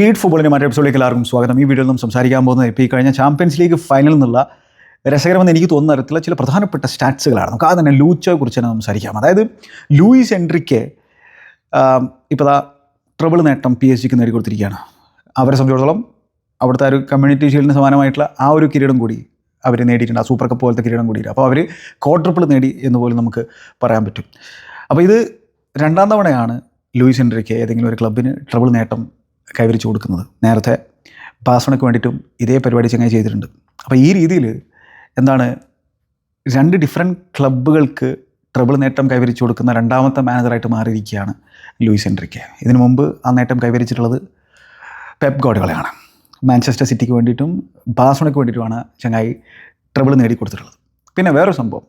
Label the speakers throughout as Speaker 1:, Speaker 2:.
Speaker 1: Feed ഫുട്ബോളിന്റെ മറ്റൊരു എപ്പിസോഡിലേക്ക് എല്ലാവർക്കും സ്വാഗതം. ഈ വീഡിയോയിൽ നിന്നും സംസാരിക്കാൻ പോകുന്നത് ഇപ്പോൾ ഈ കഴിഞ്ഞ ചാമ്പ്യൻസ് ലീഗ് ഫൈനലിൽ നിന്നുള്ള രസകരമെന്ന് എനിക്ക് തോന്നുന്ന തരത്തിലുള്ള ചില പ്രധാനപ്പെട്ട സ്റ്റാറ്റ്സുകളാണ്. നമുക്ക് ആദ്യം തന്നെ ലൂച്ചോയെ കുറിച്ച് തന്നെ സംസാരിക്കാം. അതായത് ലൂയിസ് എൻട്രിക്ക് ഇപ്പോൾ ദാ ട്രബിൾ നേട്ടം പി എസ് ജിക്ക് നേടിക്കൊടുത്തിരിക്കുകയാണ് അവരെ സംബന്ധിച്ചിടത്തോളം അവിടുത്തെ ഒരു കമ്മ്യൂണിറ്റി ഷീൽഡിന് സമാനമായിട്ടുള്ള ആ ഒരു കിരീടം കൂടി അവർ നേടിയിട്ടുണ്ട്. ആ സൂപ്പർ കപ്പ് പോലത്തെ കിരീടം കൂടി അപ്പോൾ അവർ ക്വാർട്ടർപ്പിൾ നേടി എന്ന് പോലും നമുക്ക് പറയാൻ പറ്റും. അപ്പോൾ ഇത് രണ്ടാം തവണയാണ് ലൂയിസ് എൻട്രിക്ക് ഏതെങ്കിലും ഒരു ക്ലബിന് ട്രബിൾ നേട്ടം കൈവരിച്ചു കൊടുക്കുന്നത്. നേരത്തെ ബാസണയ്ക്ക് വേണ്ടിയിട്ടും ഇതേ പരിപാടി ചങ്ങായി ചെയ്തിട്ടുണ്ട്. അപ്പോൾ ഈ രീതിയിൽ എന്താണ് രണ്ട് ഡിഫറെന്റ് ക്ലബ്ബുകൾക്ക് ട്രബിൾ നേട്ടം കൈവരിച്ചു കൊടുക്കുന്ന രണ്ടാമത്തെ മാനേജറായിട്ട് മാറിയിരിക്കുകയാണ് ലൂയിസ് എൻട്രിക്ക്. ഇതിനു മുമ്പ് ആ നേട്ടം കൈവരിച്ചിട്ടുള്ളത് പെപ് ഗോഡുകളെയാണ് മാഞ്ചസ്റ്റർ സിറ്റിക്ക് വേണ്ടിയിട്ടും ബാസോണയ്ക്ക് വേണ്ടിയിട്ടുമാണ് ചങ്ങായി ട്രബിൾ നേടിക്കൊടുത്തിട്ടുള്ളത്. പിന്നെ വേറൊരു സംഭവം.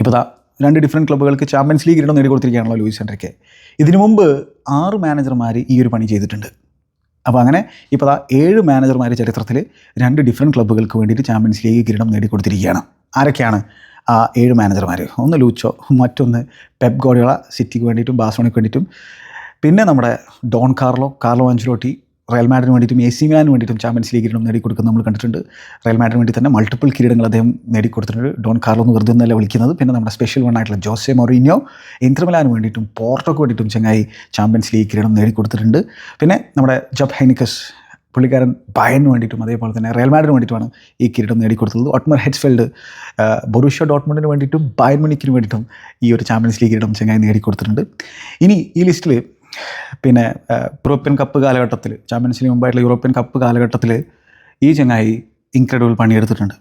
Speaker 1: ഇപ്പോൾ ദാ രണ്ട് ഡിഫറെന്റ് ക്ലബ്ബുകൾക്ക് ചാമ്പ്യൻസ് ലീഗ് ഇടം നേടിക്കൊടുത്തിരിക്കുകയാണല്ലോ ലൂയിസ് എൻട്രിക്ക്. ഇതിനു മുമ്പ് ആറ് മാനേജർമാർ ഈ ഒരു പണി ചെയ്തിട്ടുണ്ട്. അപ്പോൾ അങ്ങനെ ഇപ്പോൾ ആ ഏഴ് മാനേജർമാർ ചരിത്രത്തിൽ രണ്ട് ഡിഫറെന്റ് ക്ലബ്ബുകൾക്ക് വേണ്ടിയിട്ട് ചാമ്പ്യൻസ് ലീഗ് കിരീടം നേടിക്കൊടുത്തിരിക്കുകയാണ്. ആരൊക്കെയാണ്? ആ ഏഴ് മാനേജർമാർ ഒന്ന് ലൂച്ചോ മറ്റൊന്ന് പെപ് ഗോഡിയോള സിറ്റിക്ക് വേണ്ടിയിട്ടും ബാസോണിക്ക് വേണ്ടിയിട്ടും. പിന്നെ നമ്മുടെ Don Carlo Carlo Ancelotti Real മാഡിന് വേണ്ടിയിട്ടും എ സി മിലാനു വേണ്ടിയിട്ടും ചാമ്പ്യൻസ് ലീഗ് കിരീടം നേടിക്കൊടുക്കുന്നത് നമ്മൾ കണ്ടിട്ടുണ്ട്. റയൽ മാഡിന് വേണ്ടി തന്നെ മൾട്ടിപ്പിൾ കിരീടങ്ങൾ അദ്ദേഹം നേടിക്കൊടുത്തിട്ടുണ്ട്. ഡോൺ കാർലോ എന്ന് വെറുതെ ഒന്നല്ല വിളിക്കുന്നത്. പിന്നെ നമ്മുടെ സ്പെഷ്യൽ വൺ ആയിട്ടുള്ള ജോസെ മൊറീനിയോ ഇൻത്രമിലാന് വേണ്ടിയിട്ടും പോർട്ടോക്ക് വേണ്ടിയിട്ടും ചങ്ങായി ചാമ്പ്യൻസ് ലീഗ് കിരീടം നേടിക്കൊടുത്തിട്ടുണ്ട്. പിന്നെ നമ്മുടെ ജബ് ഹൈനിക്കസ് പുള്ളിക്കാരൻ ബയന് വേണ്ടിയിട്ടും അതേപോലെ തന്നെ റയൽ മാഡിന് വേണ്ടിയിട്ടുമാണ് ഈ കിരീടം നേടിക്കൊടുത്തത് ഒട്മർ ഹെഡ്സ്ഫെൽഡ് ബൊറൂഷ്യ ഡോട്ട്മണ്ടിന് വേണ്ടിയിട്ടും ബയൻ മണിക്കിന് വേണ്ടിയിട്ടും ഈ ഒരു ചാമ്പ്യൻസ് ലീഗ് കിരീടം ചങ്ങായി നേടിക്കൊടുത്തിട്ടുണ്ട്. ഇനി ഈ ലിസ്റ്റിൽ പിന്നെ യൂറോപ്യൻ കപ്പ് കാലഘട്ടത്തിൽ ചാമ്പ്യൻസ് ലീഗ് മുമ്പായിട്ടുള്ള യൂറോപ്യൻ കപ്പ് കാലഘട്ടത്തിൽ ഈ ചങ്ങായി ഇൻക്രെഡിബിൾ പണിയെടുത്തിട്ടുണ്ട്.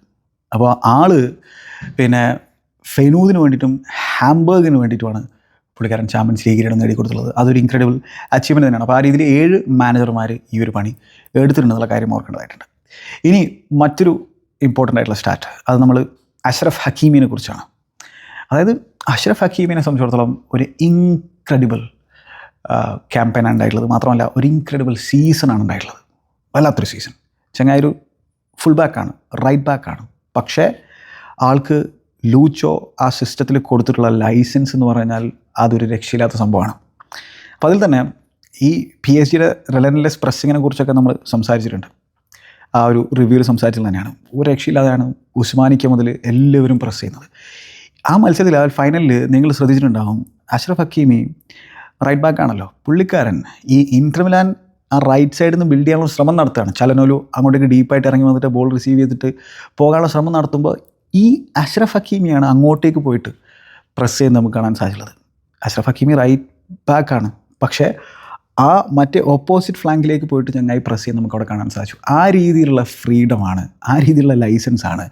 Speaker 1: അപ്പോൾ ആൾ പിന്നെ ഫെനൂദിന് വേണ്ടിയിട്ടും ഹാംബർഗിന് വേണ്ടിയിട്ടുമാണ് പുള്ളിക്കാരൻ ചാമ്പ്യൻസ് ലീഗ് കിരീടം നേടിക്കൊടുത്തുള്ളത് അതൊരു ഇൻക്രെഡിബിൾ അച്ചീവ്മെന്റ് തന്നെയാണ്. അപ്പോൾ ആ രീതിയിൽ ഏഴ് മാനേജർമാർ ഈ ഒരു പണി എടുത്തിട്ടുണ്ടെന്നുള്ള കാര്യം ഓർക്കേണ്ടതായിട്ടുണ്ട്. ഇനി മറ്റൊരു ഇമ്പോർട്ടന്റ് ആയിട്ടുള്ള സ്റ്റാറ്റ് അത് നമ്മൾ അഷ്റഫ് ഹക്കീമിനെ കുറിച്ചാണ്. അതായത് അഷ്റഫ് ഹക്കീമിനെ സംബന്ധിച്ചിടത്തോളം ഒരു ഇൻക്രെഡിബിൾ ക്യാമ്പയിനാണ് ഉണ്ടായിട്ടുള്ളത് മാത്രമല്ല ഒരു ഇൻക്രെഡിബിൾ സീസണാണ് ഉണ്ടായിട്ടുള്ളത് വല്ലാത്തൊരു സീസൺ ചങ്ങായി ഒരു ഫുൾ ബാക്കാണ് റൈറ്റ് ബാക്കാണ് പക്ഷേ ആൾക്ക് ലൂച്ചോ ആ സിസ്റ്റത്തിൽ കൊടുത്തിട്ടുള്ള ലൈസൻസ് എന്ന് പറഞ്ഞാൽ അതൊരു രക്ഷയില്ലാത്ത സംഭവമാണ്. അപ്പോൾ അതിൽ തന്നെ ഈ പി എസ് ജിയുടെ റിലൻലെസ് പ്രസ്സിങ്ങിനെ കുറിച്ചൊക്കെ നമ്മൾ സംസാരിച്ചിട്ടുണ്ട്. ആ ഒരു റിവ്യൂവിൽ സംസാരിച്ചത് തന്നെയാണ്. ഒരു രക്ഷയില്ലാതെയാണ് ഉസ്മാനിക്ക മുതൽ എല്ലാവരും പ്രസ് ചെയ്യുന്നത്. ആ മത്സരത്തിൽ ആ ഫൈനലിൽ നിങ്ങൾ ശ്രദ്ധിച്ചിട്ടുണ്ടാകും അഷ്റഫ് ഹക്കീമി റൈറ്റ് ബാക്ക് ആണല്ലോ. പുള്ളിക്കാരൻ ഈ ഇൻട്രമിലാൻ ആ റൈറ്റ് സൈഡിൽ നിന്ന് ബിൽഡ് ചെയ്യാനുള്ള ശ്രമം നടത്തുകയാണ്. ചലനോലു അങ്ങോട്ടേക്ക് ഡീപ്പായിട്ട് ഇറങ്ങി വന്നിട്ട് ബോൾ റിസീവ് ചെയ്തിട്ട് പോകാനുള്ള ശ്രമം നടത്തുമ്പോൾ ഈ അഷ്റഫ് ഹക്കീമിയാണ് അങ്ങോട്ടേക്ക് പോയിട്ട് പ്രസ് ചെയ്ത് നമുക്ക് കാണാൻ സാധിച്ചുള്ളത് അഷ്റഫ് ഹക്കീമി റൈറ്റ് ബാക്കാണ് പക്ഷേ ആ മറ്റേ ഓപ്പോസിറ്റ് ഫ്ലാങ്കിലേക്ക് പോയിട്ട് ചങ്ങായി പ്രസ് ചെയ്ത് നമുക്ക് അവിടെ കാണാൻ സാധിച്ചു. ആ രീതിയിലുള്ള ഫ്രീഡമാണ് ആ രീതിയിലുള്ള ലൈസൻസ് ലൈസൻസാണ്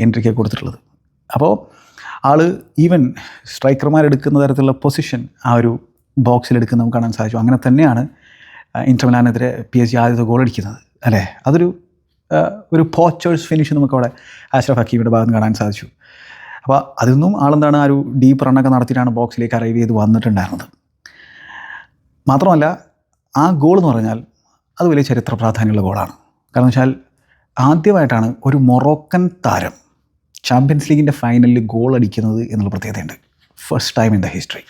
Speaker 1: എൻട്രിക്ക് കൊടുത്തിട്ടുള്ളത്. അപ്പോൾ ആൾ ഈവൻ സ്ട്രൈക്കർമാരെടുക്കുന്ന തരത്തിലുള്ള പൊസിഷൻ ആ ഒരു ബോക്സിൽ എടുക്കുന്നത് നമുക്ക് കാണാൻ സാധിച്ചു. അങ്ങനെ തന്നെയാണ് ഇന്റർമിലാനെതിരെ പി എസ് ജി ആദ്യത്തെ ഗോൾ അടിക്കുന്നത് അല്ലേ? അതൊരു ഒരു പോച്ചേഴ്സ് ഫിനിഷ് നമുക്കവിടെ ആഷ്റഫ് ഹക്കീമിന്റെ ഭാഗത്ത് കാണാൻ സാധിച്ചു. അപ്പോൾ അതിൽ ആളെന്താണ് ആ ഒരു ഡീപ്പ് റണ്ണൊക്കെ നടത്തിയിട്ടാണ് ബോക്സിലേക്ക് അറൈവ് ചെയ്ത് വന്നിട്ടുണ്ടായിരുന്നത്. മാത്രമല്ല ആ ഗോൾ എന്ന് പറഞ്ഞാൽ അത് വലിയ ചരിത്ര പ്രാധാന്യമുള്ള ഗോളാണ് കാരണം വെച്ചാൽ ആദ്യമായിട്ടാണ് ഒരു മൊറോക്കൻ താരം ചാമ്പ്യൻസ് ലീഗിന്റെ ഫൈനലിൽ ഗോൾ അടിക്കുന്നത് എന്നുള്ള പ്രത്യേകതയുണ്ട്. First time in the history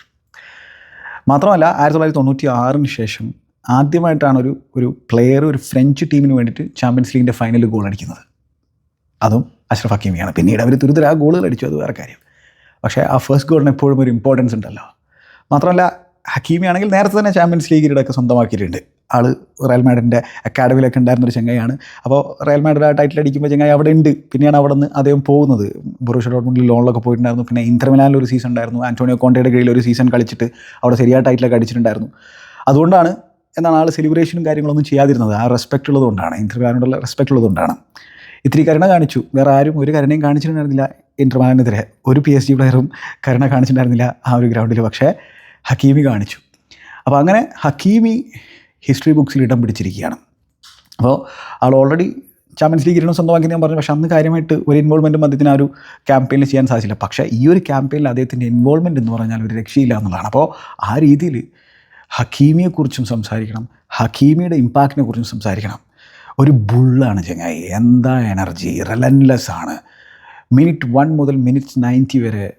Speaker 1: മാത്രമല്ല ആയിരത്തി തൊള്ളായിരത്തി തൊണ്ണൂറ്റി ആറിന് ശേഷം ആദ്യമായിട്ടാണ് ഒരു ഒരു പ്ലെയർ ഒരു ഫ്രഞ്ച് ടീമിന് വേണ്ടിയിട്ട് ചാമ്പ്യൻസ് ലീഗിന്റെ ഫൈനലിൽ ഗോൾ അടിക്കുന്നത്. അതും അഷ്റഫ് ഹക്കീമിയാണ്. പിന്നീട് അവർ തുരുതര ആ ഗോളുകൾ അടിച്ചു. അത് വേറെ കാര്യം. പക്ഷേ ആ ഫസ്റ്റ് ഗോളിന് എപ്പോഴും ഒരു ഇമ്പോർട്ടൻസ് ഉണ്ടല്ലോ. മാത്രമല്ല ഹക്കീമി ആണെങ്കിൽ നേരത്തെ തന്നെ ചാമ്പ്യൻസ് ലീഗിലൂടെയൊക്കെ സ്വന്തമാക്കിയിട്ടുണ്ട്. ആൾ റയൽ മാഡിന്റെ അക്കാഡമിയിലൊക്കെ ഉണ്ടായിരുന്ന ഒരു ചെങ്ങായാണ് അപ്പോൾ റയൽ മാഡിൽ ആ ടൈറ്റിൽ അടിക്കുമ്പോൾ ചെങ്ങായി അവിടെ ഉണ്ട്. പിന്നെയാണ് അവിടെ നിന്ന് അദ്ദേഹം പോകുന്നത്. ബൊറൂഷ ഡോട്ട്മുണ്ടിൽ ലോണിലൊക്കെ പോയിട്ടുണ്ടായിരുന്നു. പിന്നെ ഇന്റർമിലാനിൽ ഒരു സീസൺ ഉണ്ടായിരുന്നു. ആന്റോണിയോ കോണ്ടയുടെ കീഴിൽ ഒരു സീസൺ കളിച്ചിട്ട് അവിടെ ശരിയായ ടൈറ്റിലൊക്കെ അടിച്ചിട്ടുണ്ടായിരുന്നു. അതുകൊണ്ടാണ് എന്നാണ് ആൾ സെലിബ്രേഷനും കാര്യങ്ങളൊന്നും ചെയ്യാതിരുന്നത്. ആ റെസ്പെക്റ്റ് ഉള്ളതുകൊണ്ടാണ് ഇന്റർമിലാനോടുള്ള റെസ്പെക്റ്റ് ഉള്ളതുകൊണ്ടാണ് ഇത്തിരി കരുണ കാണിച്ചു. വേറെ ആരും ഒരു കരുണയും കാണിച്ചിട്ടുണ്ടായിരുന്നില്ല ഇന്റർമാനെതിരെ ഒരു പി എസ് ജി പ്ലെയറും കരുണ കാണിച്ചിട്ടുണ്ടായിരുന്നില്ല ആ ഒരു ഗ്രൗണ്ടിൽ പക്ഷേ ഹക്കീമി കാണിച്ചു. അപ്പോൾ അങ്ങനെ ഹക്കീമി ഹിസ്റ്ററി ബുക്സിൽ ഇടം പിടിച്ചിരിക്കുകയാണ്. അപ്പോൾ ആൾ ഓൾറെഡി ചാമ്പ്യൻസ് ലീഗ് ഇരുന്ന് സ്വന്തമാക്കി ഞാൻ പറഞ്ഞു. പക്ഷേ അന്ന് കാര്യമായിട്ട് ഒരു ഇൻവോൾവ്മെന്റും അദ്ദേഹത്തിന് ആ ഒരു ക്യാമ്പയിനിൽ ചെയ്യാൻ സാധിച്ചില്ല. പക്ഷേ ഈ ഒരു ക്യാമ്പയിനിൽ അദ്ദേഹത്തിന്റെ ഇൻവോൾവ്മെന്റ് എന്ന് പറഞ്ഞാൽ ഒരു രക്ഷയില്ല എന്നുള്ളതാണ്. അപ്പോൾ ആ രീതിയിൽ ഹക്കീമിയെക്കുറിച്ചും സംസാരിക്കണം. ഹക്കീമിയുടെ ഇമ്പാക്റ്റിനെ കുറിച്ചും സംസാരിക്കണം. ഒരു ബുള്ളാണ് ചങ്ങായി. എന്താ എനർജി റിലൻലെസ് ആണ്. മിനിറ്റ് വൺ മുതൽ മിനിറ്റ് നയന്റി വരെ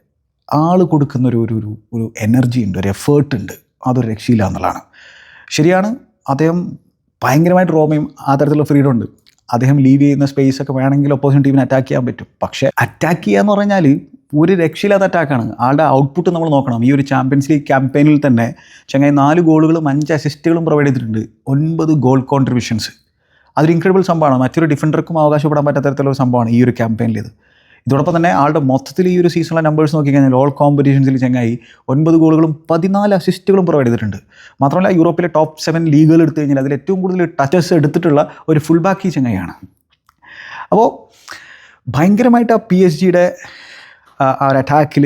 Speaker 1: ആൾ കൊടുക്കുന്ന ഒരു ഒരു ഒരു എനർജി ഉണ്ട്. ഒരു എഫേർട്ട് ഉണ്ട്. അതൊരു രക്ഷയില്ല എന്നുള്ളതാണ്. ശരിയാണ്. അദ്ദേഹം ഭയങ്കരമായിട്ട് റോമയും ആ തരത്തിലുള്ള ഫ്രീഡം ഉണ്ട്. അദ്ദേഹം ലീവ് ചെയ്യുന്ന സ്പേസ് ഒക്കെ വേണമെങ്കിൽ ഒപ്പോസിഷൻ ടീമിനെ അറ്റാക്ക് ചെയ്യാൻ പറ്റും. പക്ഷേ അറ്റാക്ക് ചെയ്യുക എന്ന് പറഞ്ഞാൽ ഒരു രക്ഷയില്ലാത്ത അറ്റാക്കാണ് ആളുടെ ഔട്ട്പുട്ട് നമ്മൾ നോക്കണം. ഈ ഒരു ചാമ്പ്യൻസ് ലീഗ് ക്യാമ്പയിനിൽ തന്നെ ചങ്ങായി നാല് ഗോളുകളും അഞ്ച് അസിസ്റ്റുകളും പ്രൊവൈഡ് ചെയ്തിട്ടുണ്ട്. ഒൻപത് ഗോൾ കോൺട്രിബ്യൂഷൻസ് അതൊരു ഇൻക്രെഡിബിൾ സംഭവമാണ്. മറ്റൊരു ഡിഫൻഡർക്കും അവകാശപ്പെടാൻ പറ്റാത്ത തരത്തിലുള്ള സംഭവമാണ് ഈ ഒരു ക്യാമ്പയിനിൽ ഇത്. ഇതോടൊപ്പം തന്നെ ആളുടെ മൊത്തത്തിൽ ഈ ഒരു സീസണിലെ നമ്പേഴ്സ് നോക്കിക്കഴിഞ്ഞാൽ ഓൾ കോമ്പറ്റീഷൻസിൽ ചെങ്ങായി ഒൻപത് ഗോളുകളും പതിനാല് അസിസ്റ്റുകളും പ്രൊവൈഡ് ചെയ്തിട്ടുണ്ട്. മാത്രമല്ല യൂറോപ്പിലെ ടോപ്പ് സെവൻ ലീഗുകൾ എടുത്തു കഴിഞ്ഞാൽ അതിൽ ഏറ്റവും കൂടുതൽ ടച്ചസ് എടുത്തിട്ടുള്ള ഒരു ഫുൾ ബാക്ക് ഈ ചെങ്ങായാണ് അപ്പോൾ ഭയങ്കരമായിട്ട് ആ പി എസ് ജിയുടെ ആ ഒരു അറ്റാക്കിൽ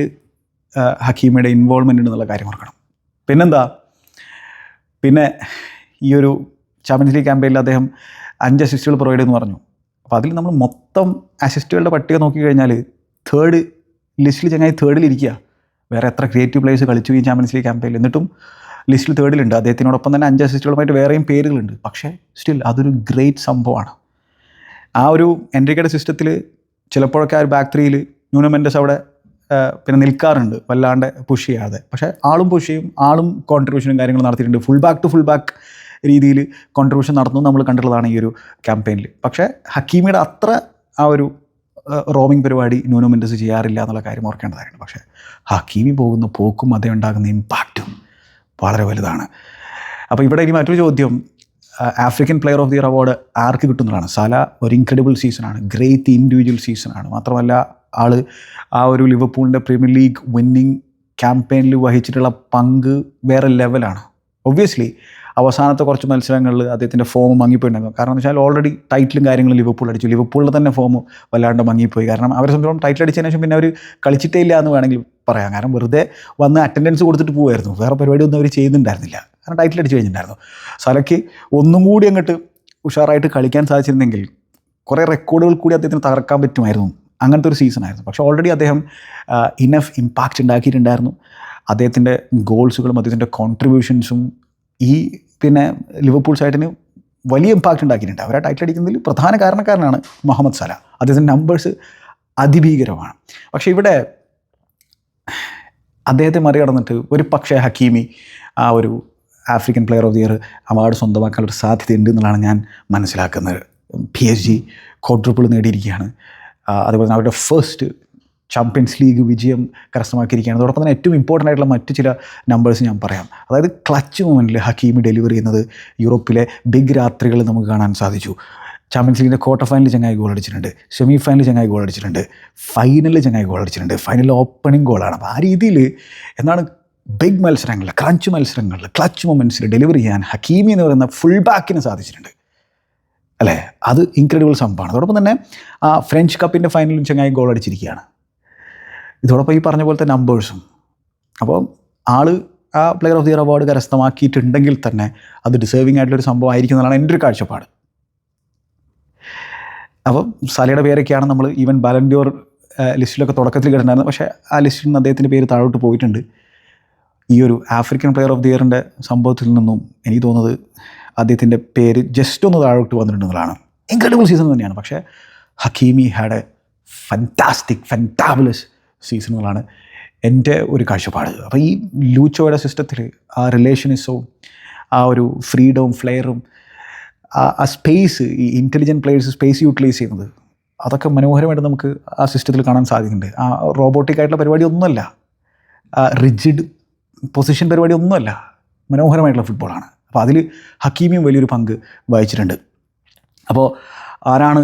Speaker 1: ഹക്കീമയുടെ ഇൻവോൾവ്മെന്റ് ഉണ്ടെന്നുള്ള കാര്യം ഓർക്കണം. പിന്നെന്താ? പിന്നെ ഈ ഒരു ചാമ്പ്യൻസ് ലീഗ് ക്യാമ്പയിനിൽ അദ്ദേഹം അഞ്ച് അസിസ്റ്റുകൾ പ്രൊവൈഡ് എന്ന് പറഞ്ഞു. അപ്പോൾ അതിൽ നമ്മൾ മൊത്തം അസിസ്റ്റുകളുടെ പട്ടിക നോക്കിക്കഴിഞ്ഞാൽ തേർഡ് ലിസ്റ്റിൽ ചങ്ങായി തേർഡിലിരിക്കുക വേറെ എത്ര ക്രിയേറ്റീവ് പ്ലേയേഴ്സ് കളിച്ചു ഈ ചാമ്പ്യൻസ് ലീഗ് ക്യാമ്പയിൽ എന്നിട്ടും ലിസ്റ്റിൽ തേർഡിലുണ്ട് അദ്ദേഹത്തിനോടൊപ്പം തന്നെ അഞ്ച് അസിസ്റ്റുകളുമായിട്ട് വേറെയും പേരുകളുണ്ട് പക്ഷേ സ്റ്റിൽ അതൊരു ഗ്രേറ്റ് സംഭവമാണ്. ആ ഒരു എൻട്രിക്കയുടെ സിസ്റ്റത്തിൽ ചിലപ്പോഴൊക്കെ ആ ഒരു ബാക്ക് ത്രീയിൽ ന്യൂനമെന്റസ് അവിടെ പിന്നെ നിൽക്കാറുണ്ട്. വല്ലാണ്ട് പുഷ് ചെയ്യാതെ. പക്ഷേ ആളും പുഷ് ചെയ്യും. ആളും കോൺട്രിബ്യൂഷനും കാര്യങ്ങളും നടത്തിയിട്ടുണ്ട്. Full back to full back രീതിയിൽ കോൺട്രിബ്യൂഷൻ നടന്നു നമ്മൾ കണ്ടിട്ടുള്ളതാണ് ഈ ഒരു ക്യാമ്പയിനിൽ പക്ഷേ ഹക്കീമിയുടെ അത്ര ആ ഒരു റോമിംഗ് പരിപാടി ന്യൂനോ മെൻഡസ് ചെയ്യാറില്ല എന്നുള്ള കാര്യം ഓർക്കേണ്ടതായിരുന്നു. പക്ഷേ ഹക്കീമി പോകുന്ന പോക്കും അതേ ഉണ്ടാകുന്ന ഇമ്പാക്റ്റും വളരെ വലുതാണ്. അപ്പോൾ ഇവിടെ ഇനി മറ്റൊരു ചോദ്യം African player of the year award ആർക്ക് കിട്ടുന്നതാണ്? സല ഒരു ഇൻക്രെഡിബിൾ സീസണാണ് ഗ്രേറ്റ് ഇൻഡിവിജ്വൽ സീസണാണ് മാത്രമല്ല ആൾ ആ ഒരു ലിവർപൂളിന്റെ പ്രീമിയർ ലീഗ് വിന്നിങ് ക്യാമ്പയിനിൽ വഹിച്ചിട്ടുള്ള പങ്ക് വേറെ ലെവലാണ് ഒബ്വിയസ്ലി അവസാനത്തെ കുറച്ച് മത്സരങ്ങളിൽ അദ്ദേഹത്തിന്റെ ഫോം മങ്ങിപ്പോയിട്ടുണ്ടായിരുന്നു. കാരണം എന്ന് വെച്ചാൽ ഓൾറെഡി ടൈറ്റിലും കാര്യങ്ങളും ലിവർപൂൾ അടിച്ചു. ലിവർപൂളിൽ തന്നെ ഫോം വല്ലാണ്ട് മങ്ങിപ്പോയി. കാരണം അവരെ സംബന്ധിച്ചോളം ടൈറ്റിൽ അടിച്ചതിന് ശേഷം പിന്നെ അവർ കളിച്ചിട്ടേ ഇല്ല എന്ന് വേണമെങ്കിൽ പറയാം. കാരണം വെറുതെ വന്ന് അറ്റൻഡൻസ് കൊടുത്തിട്ട് പോകുമായിരുന്നു വേറെ പരിപാടിയൊന്നും അവർ ചെയ്യുന്നുണ്ടായിരുന്നില്ല കാരണം ടൈറ്റിൽ അടിച്ച് കഴിഞ്ഞിട്ടുണ്ടായിരുന്നു. സലയ്ക്ക് ഒന്നും കൂടി അങ്ങോട്ട് ഉഷാറായിട്ട് കളിക്കാൻ സാധിച്ചിരുന്നെങ്കിൽ കുറേ റെക്കോർഡുകൾ കൂടി അദ്ദേഹത്തിന് തകർക്കാൻ പറ്റുമായിരുന്നു. അങ്ങനത്തെ ഒരു സീസണായിരുന്നു പക്ഷേ ഓൾറെഡി അദ്ദേഹം ഇനഫ് ഇമ്പാക്റ്റ് ഉണ്ടാക്കിയിട്ടുണ്ടായിരുന്നു. അദ്ദേഹത്തിന്റെ ഗോൾസുകളും അദ്ദേഹത്തിന്റെ കോൺട്രിബ്യൂഷൻസും ഈ പിന്നെ ലിവർപൂൾ സൈഡിന് വലിയ ഇമ്പാക്റ്റ് ഉണ്ടാക്കിയിട്ടുണ്ട്. അവരെ ടൈറ്റിൽ അടിക്കുന്നതിൽ പ്രധാന കാരണക്കാരനാണ് മുഹമ്മദ് സല. അദ്ദേഹത്തിന്റെ നമ്പേഴ്സ് അതിഭീകരമാണ്. പക്ഷേ ഇവിടെ അദ്ദേഹത്തെ മറികടന്നിട്ട് ഒരു പക്ഷേ ഹക്കീമി ആ ഒരു African player of the year award സ്വന്തമാക്കാനുള്ള ഒരു സാധ്യതയുണ്ട് എന്നുള്ളതാണ് ഞാൻ മനസ്സിലാക്കുന്നത്. പി എച്ച് ജി കോട്രിപ്പിൾ നേടിയിരിക്കുകയാണ്. അതുപോലെ തന്നെ അവരുടെ ഫസ്റ്റ് ചാമ്പ്യൻസ് ലീഗ് വിജയം കരസ്ഥമാക്കിയിരിക്കുകയാണ്. അതോടൊപ്പം തന്നെ ഏറ്റവും ഇമ്പോർട്ടന്റ് ആയിട്ടുള്ള മറ്റ് ചില നമ്പേഴ്സ് ഞാൻ പറയാം. അതായത് ക്ലച്ച് മൂമെന്റിൽ ഹക്കീമി ഡെലിവറി ചെയ്യുന്നത് യൂറോപ്പിലെ ബിഗ് രാത്രികൾ നമുക്ക് കാണാൻ സാധിച്ചു. ചാമ്പ്യൻസ് ലീഗിന്റെ ക്വാർട്ടർ ഫൈനലിൽ ചങ്ങായി ഗോൾ അടിച്ചിട്ടുണ്ട്. സെമി ഫൈനലിൽ ചങ്ങായി ഗോൾ അടിച്ചിട്ടുണ്ട്. ഫൈനലിൽ ചങ്ങായി ഗോൾ അടിച്ചിട്ടുണ്ട്. ഫൈനലിൽ ഓപ്പണിംഗ് ഗോളാണ് അപ്പോൾ ആ രീതിയിൽ എന്നാണ് ബിഗ് മത്സരങ്ങളിൽ ക്രഞ്ച് മത്സരങ്ങളിൽ ക്ലച്ച് മൊമെന്റ്സിൽ ഡെലിവറി ചെയ്യാൻ ഹക്കീമി എന്ന് പറയുന്ന ഫുൾ ബാക്കിന് സാധിച്ചിട്ടുണ്ട്. അല്ലേ? അത് ഇൻക്രെഡിബിൾ സംഭവമാണ്. അതോടൊപ്പം തന്നെ ആ ഫ്രഞ്ച് കപ്പിന്റെ ഫൈനലിലും ചങ്ങായി ഗോൾ അടിച്ചിരിക്കുകയാണ്. ഇതോടൊപ്പം ഈ പറഞ്ഞ പോലത്തെ നമ്പേഴ്സും അപ്പോൾ ആൾ ആ player of the year award കരസ്ഥമാക്കിയിട്ടുണ്ടെങ്കിൽ തന്നെ അത് ഡിസേർവിംഗ് ആയിട്ടുള്ളൊരു സംഭവം ആയിരിക്കും എന്നാണ് എന്റെ ഒരു കാഴ്ചപ്പാട്. അപ്പം സലയുടെ പേരൊക്കെയാണ് നമ്മൾ ഈവൻ ബാലൻഡ്യോർ ലിസ്റ്റിലൊക്കെ തുടക്കത്തിൽ കിടന്നായിരുന്നു പക്ഷേ ആ ലിസ്റ്റിൽ നിന്ന് അദ്ദേഹത്തിന്റെ പേര് താഴോട്ട് പോയിട്ടുണ്ട്. ഈ ഒരു ആഫ്രിക്കൻ പ്ലെയർ ഓഫ് ദി ഇയറിന്റെ സംഭവത്തിൽ നിന്നും എനിക്ക് തോന്നുന്നത് അദ്ദേഹത്തിന്റെ പേര് ജസ്റ്റ് ഒന്ന് താഴോട്ട് വന്നിട്ടുണ്ടെന്നുള്ളതാണ്. ഇൻക്രെഡിബിൾ സീസൺ തന്നെയാണ്. പക്ഷേ Hakimi had a fantastic fantabulous സീസണുകളാണ് എന്റെ ഒരു കാഴ്ചപ്പാട്. അപ്പോൾ ഈ ലൂച്ചോയുടെ സിസ്റ്റത്തിൽ ആ റിലേഷനിസവും ആ ഒരു ഫ്രീഡവും ഫ്ലെയറും ആ സ്പേസ് ഈ ഇന്റലിജന്റ് പ്ലെയേഴ്സ് സ്പേസ് യൂട്ടിലൈസ് ചെയ്യുന്നത് അതൊക്കെ മനോഹരമായിട്ട് നമുക്ക് ആ സിസ്റ്റത്തിൽ കാണാൻ സാധിക്കുന്നുണ്ട്. ആ റോബോട്ടിക് ആയിട്ടുള്ള പരിപാടി ഒന്നുമല്ല റിജിഡ് പൊസിഷൻ പരിപാടി ഒന്നുമല്ല മനോഹരമായിട്ടുള്ള ഫുട്ബോളാണ് അപ്പോൾ അതിൽ ഹക്കീമിയും വലിയൊരു പങ്ക് വഹിച്ചിട്ടുണ്ട്. അപ്പോൾ ആരാണ്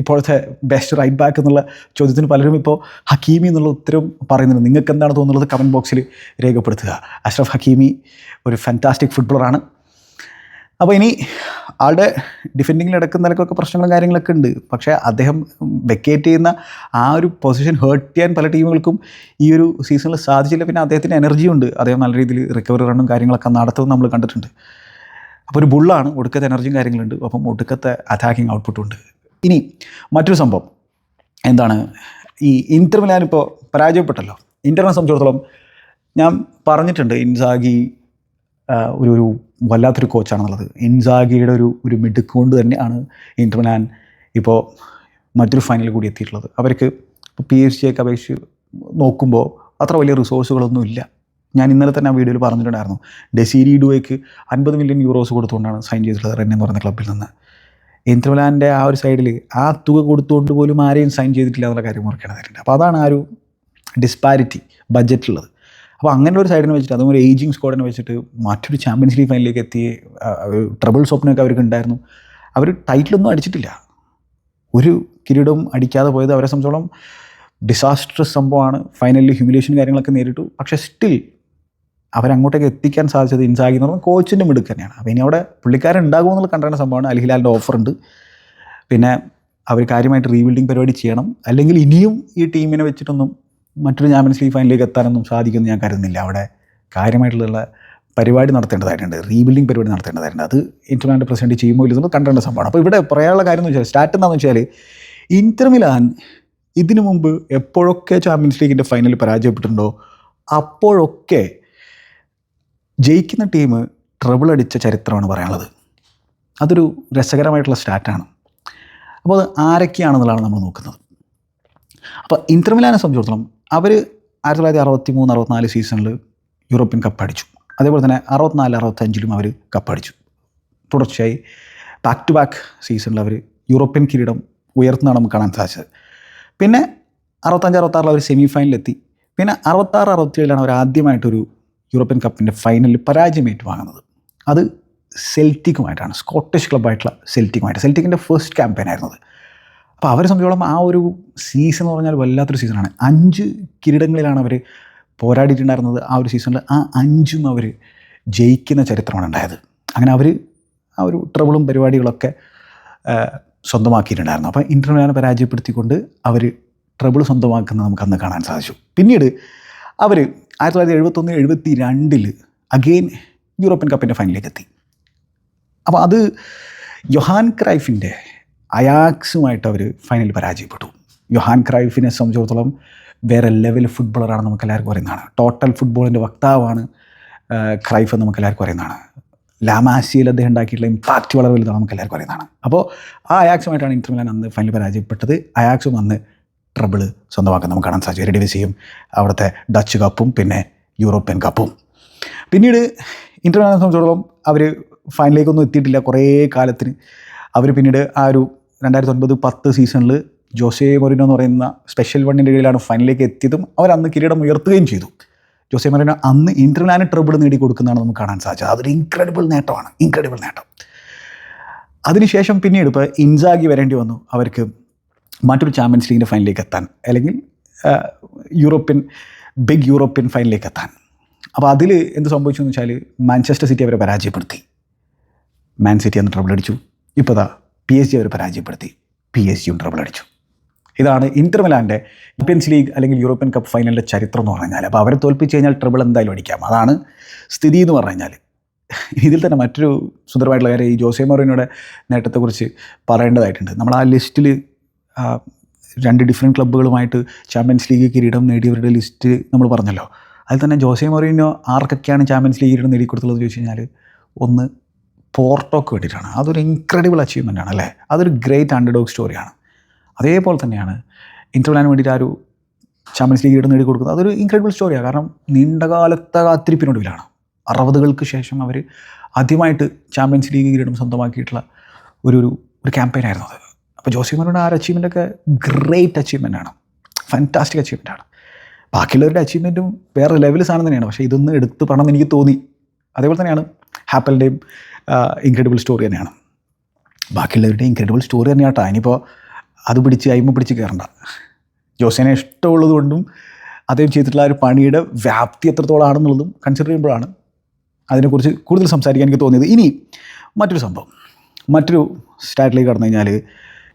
Speaker 1: ഇപ്പോഴത്തെ ബെസ്റ്റ് റൈറ്റ് ബാക്ക് എന്നുള്ള ചോദ്യത്തിന് പലരും ഇപ്പോൾ ഹക്കീമി എന്നുള്ള ഉത്തരം പറയുന്നുണ്ട്. നിങ്ങൾക്ക് എന്താണ് തോന്നുന്നത്? കമന്റ് ബോക്സിൽ രേഖപ്പെടുത്തുക. അഷ്റഫ് ഹക്കീമി ഒരു ഫാന്റാസ്റ്റിക് ഫുട്ബോളറാണ് അപ്പോൾ ഇനി ആളുടെ ഡിഫെൻഡിങ്ങിൽ ഇടക്കുന്ന നിലക്കൊക്കെ പ്രശ്നങ്ങളും കാര്യങ്ങളൊക്കെ ഉണ്ട്. പക്ഷേ അദ്ദേഹം വെക്കേറ്റ് ചെയ്യുന്ന ആ ഒരു പൊസിഷൻ ഹേർട്ട് ചെയ്യാൻ പല ടീമുകൾക്കും ഈ ഒരു സീസണിൽ സാധിച്ചില്ല. പിന്നെ അദ്ദേഹത്തിന് എനർജി ഉണ്ട്. അദ്ദേഹം നല്ല രീതിയിൽ റിക്കവറി റണ്ണും കാര്യങ്ങളൊക്കെ നടത്തുന്നത് നമ്മൾ കണ്ടിട്ടുണ്ട്. അപ്പോൾ ഒരു ബുള്ളാണ് ഒടുക്കത്തെ എനർജിയും കാര്യങ്ങളുണ്ട്. അപ്പം ഒടുക്കത്തെ അറ്റാക്കിങ് ഔട്ട്പുട്ടും ഉണ്ട്. ഇനി മറ്റൊരു സംഭവം. എന്താണ്? ഈ ഇന്റർ ഇപ്പോൾ പരാജയപ്പെട്ടല്ലോ. ഇന്ററിനെ സംബന്ധിച്ചിടത്തോളം ഞാൻ പറഞ്ഞിട്ടുണ്ട് ഇൻസാഗി ഒരു ഒരു വല്ലാത്തൊരു കോച്ചാണെന്നുള്ളത് ഇൻസാഗിയുടെ ഒരു ഒരു മിടുക്ക് കൊണ്ട് തന്നെയാണ് ഇന്റർ മിലാൻ ഇപ്പോൾ മറ്റൊരു ഫൈനൽ കൂടി എത്തിയിട്ടുള്ളത്. അവർക്ക് ഇപ്പോൾ പി എസ് ജിയൊക്കെ അപേക്ഷിച്ച് നോക്കുമ്പോൾ അത്ര വലിയ റിസോഴ്സുകളൊന്നും ഇല്ല ഞാൻ ഇന്നലെ തന്നെ ആ വീഡിയോയിൽ പറഞ്ഞിട്ടുണ്ടായിരുന്നു. ഡെസീരി ഡുവയ്ക്ക് അൻപത് മില്യൺ യൂറോസ് കൊടുത്തുകൊണ്ടാണ് സൈൻ ചെയ്തിട്ടുള്ളത് റെൻ എന്ന് പറയുന്ന ക്ലബ്ബിൽ നിന്ന്. ഇന്റർമിലാന്റെ ആ ഒരു സൈഡിൽ ആ തുക കൊടുത്തുകൊണ്ട് പോലും ആരെയും സൈൻ ചെയ്തിട്ടില്ല എന്നുള്ള കാര്യം ഓർക്കേണ്ടതായിട്ടുണ്ട് അപ്പോൾ അതാണ് ആ ഒരു ഡിസ്പാരിറ്റി ബഡ്ജറ്റുള്ളത് അപ്പോൾ അങ്ങനെ ഒരു സൈഡിനെ വെച്ചിട്ട് അതും ഒരു ഏജിങ് സ്ക്വാഡിനെ വെച്ചിട്ട് മറ്റൊരു ചാമ്പ്യൻസ് ലീഗ് ഫൈനലിലേക്ക് എത്തി ട്രബിൾ സ്വപ്നമൊക്കെ അവർക്ക് ഉണ്ടായിരുന്നു. അവർ ടൈറ്റിലൊന്നും അടിച്ചിട്ടില്ല. ഒരു കിരീടവും അടിക്കാതെ പോയത് അവരെ സംബന്ധിച്ചോളം ഡിസാസ്റ്റർ സംഭവമാണ്. ഫൈനലിൽ ഹ്യൂമിലേഷൻ കാര്യങ്ങളൊക്കെ നേരിട്ടു. പക്ഷേ സ്റ്റിൽ അവരങ്ങോട്ടേക്ക് എത്തിക്കാൻ സാധിച്ചത് ഇൻസാഗി എന്ന് പറഞ്ഞാൽ കോച്ചിന്റെ മിടുക്ക് തന്നെയാണ്. അപ്പോൾ ഇനി അവിടെ പുള്ളിക്കാരൻ ഉണ്ടാകുമോ എന്നുള്ള കണ്ടാണ് സംഭവമാണ് അൽഹിലാലിന്റെ ഓഫർ ഉണ്ട് പിന്നെ അവർ കാര്യമായിട്ട് റീബിൽഡിംഗ് പരിപാടി ചെയ്യണം. അല്ലെങ്കിൽ ഇനിയും ഈ ടീമിനെ വെച്ചിട്ടൊന്നും മറ്റൊരു ചാമ്പ്യൻസ് ലീഗ് ഫൈനലിലേക്ക് എത്താനൊന്നും സാധിക്കുമെന്ന് ഞാൻ കരുതുന്നില്ല. അവിടെ കാര്യമായിട്ടുള്ള പരിപാടി നടത്തേണ്ടതായിട്ടുണ്ട്. റീബിൽഡിംഗ് പരിപാടി നടത്തേണ്ടതായിട്ടുണ്ട്. അത് ഇന്റർനാന്റെ പ്രസിഡന്റ് ചെയ്യുമോ ഇല്ലെന്ന് കണ്ടേണ്ട സംഭവമാണ്. അപ്പോൾ ഇവിടെ പറയാനുള്ള കാര്യം എന്ന് വെച്ചാൽ സ്റ്റാർട്ട് എന്താണെന്ന് വെച്ചാൽ ഇന്റർമിലാൻ ഇതിനു മുമ്പ് എപ്പോഴൊക്കെ ചാമ്പ്യൻസ് ലീഗിന്റെ ഫൈനലിൽ പരാജയപ്പെട്ടിട്ടുണ്ടോ? അപ്പോഴൊക്കെ ജയിക്കുന്ന ടീം ട്രബിൾ അടിച്ച ചരിത്രമാണ് പറയാനുള്ളത്. അതൊരു രസകരമായിട്ടുള്ള സ്റ്റാറ്റാണ് അപ്പോൾ അത് ആരൊക്കെയാണെന്നുള്ളതാണ് നമ്മൾ നോക്കുന്നത്. അപ്പോൾ ഇന്റർമിലാനെ സംബന്ധിച്ചിടത്തോളം അവർ ആയിരത്തി തൊള്ളായിരത്തി അറുപത്തി മൂന്ന് അറുപത്തിനാല് സീസണിൽ യൂറോപ്യൻ കപ്പ് അടിച്ചു. അതേപോലെ തന്നെ അറുപത്തിനാല് അറുപത്തഞ്ചിലും അവർ കപ്പ് അടിച്ചു. തുടർച്ചയായി ബാക്ക് ടു ബാക്ക് സീസണിൽ അവർ യൂറോപ്യൻ കിരീടം ഉയർത്തുന്നതാണ് നമുക്ക് കാണാൻ സാധിച്ചത്. പിന്നെ അറുപത്തഞ്ച് അറുപത്താറിൽ അവർ സെമി ഫൈനലിലെത്തി പിന്നെ അറുപത്താറ് അറുപത്തിയേഴിലാണ് അവർ ആദ്യമായിട്ടൊരു യൂറോപ്യൻ കപ്പിന്റെ ഫൈനലിൽ പരാജയം ഏറ്റുവാങ്ങുന്നത് അത് സെൽറ്റിക്കുമായിട്ടാണ് സ്കോട്ടിഷ് ക്ലബ്ബായിട്ടുള്ള സെൽറ്റിക്കുമായിട്ട്. സെൽറ്റിക്കിന്റെ ഫസ്റ്റ് ക്യാമ്പയിൻ ആയിരുന്നത്. അപ്പോൾ അവരെ സംബന്ധിച്ചോളം ആ ഒരു സീസൺ എന്ന് പറഞ്ഞാൽ വല്ലാത്തൊരു സീസണാണ് അഞ്ച് കിരീടങ്ങളിലാണ് അവർ പോരാടിയിട്ടുണ്ടായിരുന്നത് ആ ഒരു സീസണിൽ ആ അഞ്ചും അവർ ജയിക്കുന്ന ചരിത്രമാണ് ഉണ്ടായത്. അങ്ങനെ അവർ ആ ഒരു ട്രബിളും പരിപാടികളൊക്കെ സ്വന്തമാക്കിയിട്ടുണ്ടായിരുന്നു. അപ്പോൾ ഇന്റർനാനെ പരാജയപ്പെടുത്തിക്കൊണ്ട് അവർ ട്രബിൾ സ്വന്തമാക്കുന്നത് നമുക്ക് അന്ന് കാണാൻ സാധിച്ചു. പിന്നീട് അവർ ആയിരത്തി തൊള്ളായിരത്തി എഴുപത്തൊന്ന് എഴുപത്തി രണ്ടിൽ അഗെയിൻ യൂറോപ്യൻ കപ്പിന്റെ ഫൈനലിലേക്ക് എത്തി. അപ്പോൾ അത് യൊഹാൻ ക്രൈഫിന്റെ അയാക്സുമായിട്ട് അവർ ഫൈനലിൽ പരാജയപ്പെട്ടു. യൊഹാൻ ക്രൈഫിനെ സംബന്ധിച്ചിടത്തോളം വേറെ ലെവൽ ഫുട്ബോളറാണ് നമുക്ക് എല്ലാവർക്കും അറിയുന്നതാണ്. ടോട്ടൽ ഫുട്ബോളിന്റെ വക്താവാണ് ക്രൈഫ് എന്ന് നമുക്ക് എല്ലാവർക്കും അറിയുന്നതാണ്. ലാമാസിയിൽ അദ്ദേഹം ഉണ്ടാക്കിയിട്ടുള്ള ഇമ്പാക്റ്റ് വളരെ വലുതാണ് നമുക്ക് എല്ലാവർക്കും അറിയുന്നതാണ്. അപ്പോൾ ആ അയാക്സുമായിട്ടാണ് ഇന്റർ മിലാൻ അന്ന് ഫൈനലിൽ പരാജയപ്പെട്ടത്. അയാക്സും അന്ന് ട്രബിൾ സ്വന്തമാക്കാൻ നമുക്ക് കാണാൻ സാധിച്ചു എരഡിവിസിയും അവിടുത്തെ ഡച്ച് കപ്പും പിന്നെ യൂറോപ്യൻ കപ്പും പിന്നീട് ഇന്റർനാഷണൽ സംബന്ധിച്ചിടത്തോളം അവർ ഫൈനലിലേക്കൊന്നും എത്തിയിട്ടില്ല. കുറേ കാലത്തിന് അവർ പിന്നീട് ആ ഒരു രണ്ടായിരത്തി ഒൻപത് പത്ത് സീസണിൽ ജോസേ മൊറിനോ എന്ന് പറയുന്ന സ്പെഷ്യൽ വണ്ണിന്റെ കീഴിലാണ് ഫൈനലിലേക്ക് എത്തിയതും അവർ അന്ന് കിരീടം ഉയർത്തുകയും ചെയ്തു. ജോസേ മൊറിനോ അന്ന് ഇന്റർലാൻഡ് ട്രബിൾ നേടിക്കൊടുക്കുന്നതാണ് നമുക്ക് കാണാൻ സാധിച്ചത്. അതൊരു ഇൻക്രെഡിബിൾ നേട്ടമാണ്. ഇൻക്രെഡിബിൾ നേട്ടം. അതിനുശേഷം പിന്നീട് ഇപ്പോൾ ഇൻസാഗി വരേണ്ടി വന്നു. അവർക്ക് മറ്റൊരു ചാമ്പ്യൻസ് ലീഗിന്റെ ഫൈനലിലേക്ക് എത്താൻ അല്ലെങ്കിൽ യൂറോപ്യൻ ബിഗ് യൂറോപ്യൻ ഫൈനലിലേക്ക് എത്താൻ. അപ്പോൾ അതിൽ എന്ത് സംഭവിച്ചു എന്ന് വെച്ചാൽ മാഞ്ചസ്റ്റർ സിറ്റി അവരെ പരാജയപ്പെടുത്തി. മാൻ സിറ്റി അന്ന് ട്രബിൾ അടിച്ചു. ഇപ്പോൾ ദാ പി എസ് ജി അവർ പരാജയപ്പെടുത്തി. പി എസ് ജിയും ട്രബിൾ അടിച്ചു. ഇതാണ് ഇന്റർ മിലാന്റെ ചാമ്പ്യൻസ് ലീഗ് അല്ലെങ്കിൽ യൂറോപ്യൻ കപ്പ് ഫൈനലിന്റെ ചരിത്രം എന്ന് പറഞ്ഞാൽ അപ്പോൾ അവരെ തോൽപ്പിച്ച് കഴിഞ്ഞാൽ ട്രബിൾ എന്തായാലും അടിക്കാം. അതാണ് സ്ഥിതി എന്ന് പറഞ്ഞു കഴിഞ്ഞാൽ ഇതിൽ തന്നെ മറ്റൊരു സുന്ദരമായിട്ടുള്ള കാര്യം ഈ ജോസെ മോറിനോടെ നേട്ടത്തെക്കുറിച്ച് പറയേണ്ടതായിട്ടുണ്ട്. നമ്മൾ ആ ലിസ്റ്റിൽ രണ്ട് ഡിഫറെന്റ് ക്ലബ്ബുകളുമായിട്ട് ചാമ്പ്യൻസ് ലീഗ് കിരീടം നേടിയവരുടെ ലിസ്റ്റ് നമ്മൾ പറഞ്ഞല്ലോ. അതിൽ തന്നെ ജോസെ മൊറീനോ ആർക്കൊക്കെയാണ് ചാമ്പ്യൻസ് ലീഗ് കിരീടം നേടിക്കൊടുത്തുള്ളത് ചോദിച്ചു കഴിഞ്ഞാൽ ഒന്ന് പോർട്ടോക്ക് വേണ്ടിയിട്ടാണ്. അതൊരു ഇൻക്രെഡിബിൾ അച്ചീവ്മെന്റ് ആണ് അല്ലേ? അതൊരു ഗ്രേറ്റ് അണ്ടർഡോഗ് സ്റ്റോറിയാണ് അതേപോലെ തന്നെയാണ് ഇന്റർലാന് വേണ്ടിയിട്ട് ആ ഒരു ചാമ്പ്യൻസ് ലീഗ് കിരീടം നേടിക്കൊടുക്കുന്നത്. അതൊരു ഇൻക്രെഡിബിൾ സ്റ്റോറിയാണ് കാരണം നീണ്ടകാലത്തെ കാത്തിരിപ്പിനൊടുവിലാണ് അറുപതുകൾക്ക് ശേഷം അവർ ആദ്യമായിട്ട് ചാമ്പ്യൻസ് ലീഗ് കിരീടം സ്വന്തമാക്കിയിട്ടുള്ള ഒരു ഒരു ക്യാമ്പയിനായിരുന്നു അത്. അപ്പോൾ ജോസിമാരുടെ ആ ഒരു അച്ചീവ്മെന്റൊക്കെ ഗ്രേറ്റ് അച്ചീവ്മെന്റ് ആണ്. ഫാന്റാസ്റ്റിക് അച്ചീവ്മെന്റ് ആണ്. ബാക്കിയുള്ളവരുടെ അച്ചീവ്മെന്റും വേറെ ലെവൽ സാധനം തന്നെയാണ്. പക്ഷേ ഇതൊന്ന് എടുത്ത് പണമെന്ന് എനിക്ക് തോന്നി. അതേപോലെ തന്നെയാണ് ഹാപ്പലിന്റെയും ഇൻക്രെഡിബിൾ സ്റ്റോറി തന്നെയാണ്. ബാക്കിയുള്ളവരുടെ ഇൻക്രെഡിബിൾ സ്റ്റോറി തന്നെയാണ് കേട്ടോ. ഇനിയിപ്പോൾ അത് പിടിച്ച് അയിമ പിടിച്ച് കയറണ്ട ജോസിനെ ഇഷ്ടമുള്ളത് കൊണ്ടും അദ്ദേഹം ചെയ്തിട്ടുള്ള ഒരു പണിയുടെ വ്യാപ്തി എത്രത്തോളാണെന്നുള്ളതും കൺസിഡർ ചെയ്യുമ്പോഴാണ് അതിനെക്കുറിച്ച് കൂടുതൽ സംസാരിക്കാൻ എനിക്ക് തോന്നിയത്. ഇനി മറ്റൊരു സംഭവം. മറ്റൊരു സ്റ്റാറ്റിലേക്ക് കടന്നു കഴിഞ്ഞാൽ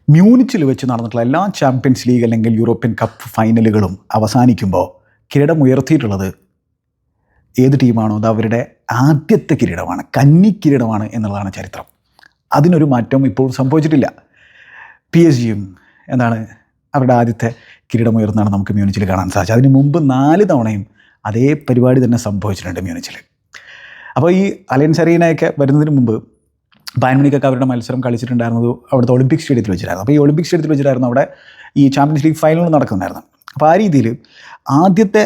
Speaker 1: മ്യൂണിച്ചിൽ വെച്ച് നടന്നിട്ടുള്ള എല്ലാ ചാമ്പ്യൻസ് ലീഗ് അല്ലെങ്കിൽ യൂറോപ്യൻ കപ്പ് ഫൈനലുകളും അവസാനിക്കുമ്പോൾ കിരീടം ഉയർത്തിയിട്ടുള്ളത് ഏത് ടീമാണോ? അത് അവരുടെ ആദ്യത്തെ കിരീടമാണ് കന്നി കിരീടമാണ് എന്നുള്ളതാണ് ചരിത്രം. അതിനൊരു മാറ്റം ഇപ്പോൾ സംഭവിച്ചിട്ടില്ല. പി എസ് ജിയും എന്താണ് അവരുടെ ആദ്യത്തെ കിരീടം ഉയർന്നാണ് നമുക്ക് മ്യൂണിച്ചിൽ കാണാൻ സാധിച്ചത്. അതിന് മുമ്പ് നാല് തവണയും അതേ പരിപാടി തന്നെ സംഭവിച്ചിട്ടുണ്ട് മ്യൂണിച്ചിൽ. അപ്പോൾ ഈ അലയൻസ് അറീനയൊക്കെ വരുന്നതിന് മുമ്പ് ബാൻമണിക്കൊക്കെ അവരുടെ മത്സരം കളിച്ചിട്ടുണ്ടായിരുന്നത് അവിടുത്തെ ഒളിമ്പിക് സ്റ്റേഡിയത്തിൽ വെച്ചിട്ടായിരുന്നു. അപ്പോൾ ഈ ഒളിമ്പിക് സ്റ്റേഡിയത്തിൽ വെച്ചിട്ടായിരുന്നു അവിടെ ഈ ചാമ്പ്യൻസ് ലീഗ് ഫൈനൽ നടക്കുന്നുണ്ടായിരുന്നു അപ്പോൾ ആ രീതിയിൽ ആദ്യത്തെ